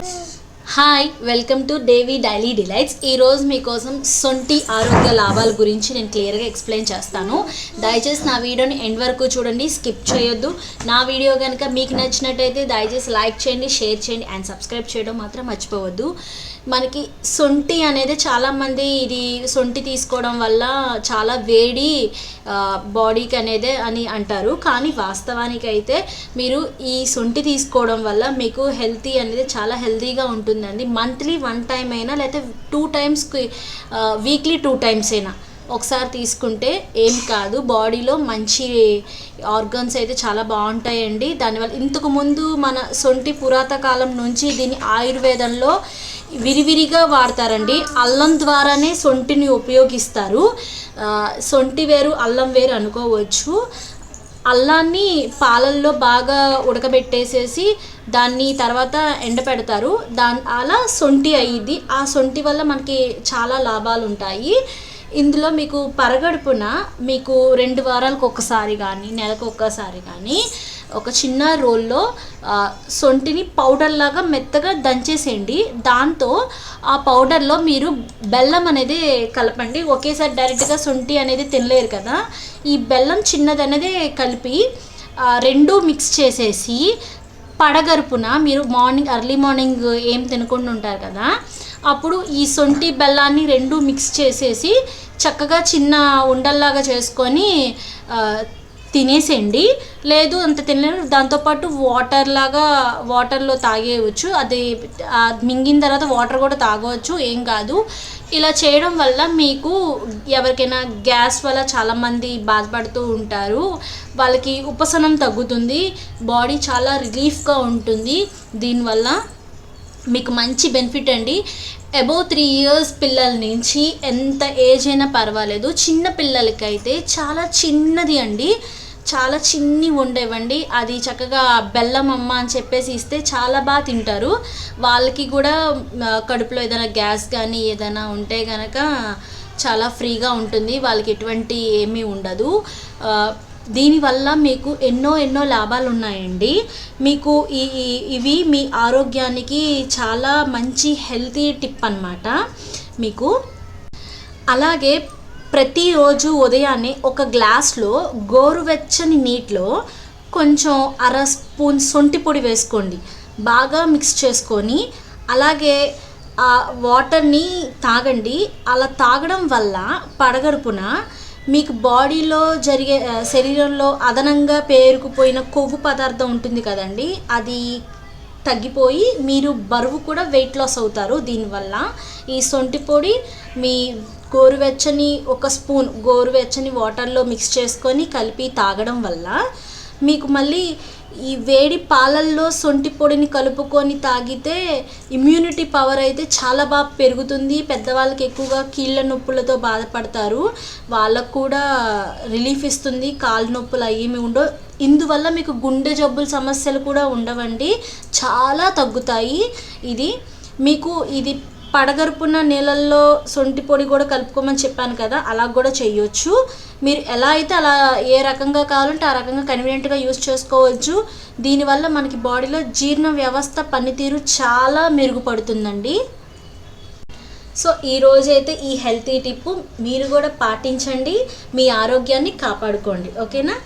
Yes. Hi welcome to Davy daily delights ఈరోజు మీకోసం సొంటి ఆరోగ్య లాభాల గురించి నేను క్లియర్గా ఎక్స్ప్లెయిన్ చేస్తాను. దయచేసి నా వీడియోని ఎండ్ వరకు చూడండి స్కిప్ చేయొద్దు. నా వీడియో కనుక మీకు నచ్చినట్టయితే దయచేసి లైక్ చేయండి షేర్ చేయండి అండ్ సబ్స్క్రైబ్ చేయడం మాత్రం మర్చిపోవద్దు. మనకి సొంటి అనేది చాలామంది ఇది సొంటి తీసుకోవడం వల్ల చాలా వేడి బాడీకి అనేది అని అంటారు. కానీ వాస్తవానికి అయితే మీరు ఈ సొంటి తీసుకోవడం వల్ల మీకు హెల్తీ అనేది చాలా హెల్తీగా ఉంటుందండి. మంత్లీ వన్ టైం అయినా లేకపోతే టూ టైమ్స్కి వీక్లీ టూ టైమ్స్ అయినా. ఒకసారి తీసుకుంటే ఏం కాదు. బాడీలో మంచి ఆర్గన్స్ అయితే చాలా బాగుంటాయండి. దానివల్ల ఇంతకు ముందు మన సొంటి పురాత కాలం నుంచి దీన్ని ఆయుర్వేదంలో విరివిరిగా వాడతారండి. అల్లం ద్వారానే సొంటిని ఉపయోగిస్తారు. సొంటి వేరు అల్లం వేరు అనుకోవచ్చు. అల్లాన్ని పాలల్లో బాగా ఉడకబెట్టేసేసి దాన్ని తర్వాత ఎండపెడతారు. దాని అలా సొంటి అయ్యిద్ది. ఆ సొంటి వల్ల మనకి చాలా లాభాలు ఉంటాయి ఇందులో మీకు పరగడుపున మీకు రెండు వారాలకు ఒకసారి కానీ నెలకు ఒక్కసారి కానీ ఒక చిన్న రోల్లో సొంటిని పౌడర్ లాగా మెత్తగా దంచేసేయండి. దాంతో ఆ పౌడర్లో మీరు బెల్లం అనేది కలపండి. ఒకేసారి డైరెక్ట్గా సొంటి అనేది తినలేరు కదా. ఈ బెల్లం చిన్నది అనేది కలిపి రెండు మిక్స్ చేసేసి పడగరుపున మీరు మార్నింగ్ ఎర్లీ మార్నింగ్ ఏం తినకుండా ఉంటారు కదా. అప్పుడు ఈ సొంటి బెల్లాన్ని రెండు మిక్స్ చేసేసి చక్కగా చిన్న ఉండల్లాగా చేసుకొని తినేసేయండి. లేదు అంత తినలేరు దాంతోపాటు వాటర్ లాగా వాటర్లో తాగేయవచ్చు. అది మింగిన తర్వాత వాటర్ కూడా తాగవచ్చు. ఏం కాదు. ఇలా చేయడం వల్ల మీకు ఎవరికైనా గ్యాస్ వల్ల చాలామంది బాధపడుతూ ఉంటారు. వాళ్ళకి ఉపశనం తగ్గుతుంది. బాడీ చాలా రిలీఫ్గా ఉంటుంది. దీనివల్ల మీకు మంచి బెనిఫిట్ అండి. అబౌవ్ త్రీ ఇయర్స్ పిల్లల నుంచి ఎంత ఏజ్ అయినా పర్వాలేదు. చిన్న పిల్లలకైతే చాలా చిన్నది అండి. చాలా చిన్ని ఉండేవండి. అది చక్కగా బెల్లం అమ్మ అని చెప్పేసి ఇస్తే చాలా బాగా తింటారు. వాళ్ళకి కూడా కడుపులో ఏదైనా గ్యాస్ కానీ ఏదైనా ఉంటే కనుక చాలా ఫ్రీగా ఉంటుంది. వాళ్ళకి ఎటువంటి ఏమీ ఉండదు. దీనివల్ల మీకు ఎన్నో ఎన్నో లాభాలు ఉన్నాయండి మీకు ఈ ఇవి మీ ఆరోగ్యానికి చాలా మంచి హెల్తీ టిప్ అన్నమాట మీకు. అలాగే ప్రతిరోజు ఉదయాన్నే ఒక గ్లాస్లో గోరువెచ్చని నీటిలో కొంచెం అర స్పూన్ సొంటి పొడి వేసుకోండి. బాగా మిక్స్ చేసుకొని అలాగే ఆ వాటర్ని తాగండి. అలా తాగడం వల్ల పడగడుపున మీకు బాడీలో జరిగే శరీరంలో అదనంగా పేరుకుపోయిన కొవ్వు పదార్థం ఉంటుంది కదండి అది తగ్గిపోయి మీరు బరువు కూడా వెయిట్ లాస్ అవుతారు. దీనివల్ల ఈ సొంటి పొడి మీ గోరువెచ్చని ఒక స్పూన్ గోరువెచ్చని వాటర్లో మిక్స్ చేసుకొని కలిపి తాగడం వల్ల మీకు మళ్ళీ ఈ వేడి పాలల్లో సొంటి పొడిని కలుపుకొని తాగితే ఇమ్యూనిటీ పవర్ అయితే చాలా బాగా పెరుగుతుంది. పెద్దవాళ్ళకి ఎక్కువగా కీళ్ళ నొప్పులతో బాధపడతారు. వాళ్ళకు కూడా రిలీఫ్ ఇస్తుంది. కాళ్ళ నొప్పులు అయ్యేమి ఉండవు. ఇందువల్ల మీకు గుండె జబ్బుల సమస్యలు కూడా ఉండవండి. చాలా తగ్గుతాయి. ఇది మీకు ఇది పడగరుపున్న నీళ్ళల్లో సొంటి పొడి కూడా కలుపుకోమని చెప్పాను కదా అలా కూడా చేయొచ్చు. మీరు ఎలా అయితే అలా ఏ రకంగా కావాలంటే ఆ రకంగా కన్వీనియంట్గా యూస్ చేసుకోవచ్చు. దీనివల్ల మనకి బాడీలో జీర్ణ వ్యవస్థ పనితీరు చాలా మెరుగుపడుతుందండి. సో ఈ రోజైతే ఈ హెల్తీ టిప్పు మీరు కూడా పాటించండి. మీ ఆరోగ్యాన్ని కాపాడుకోండి. ఓకేనా?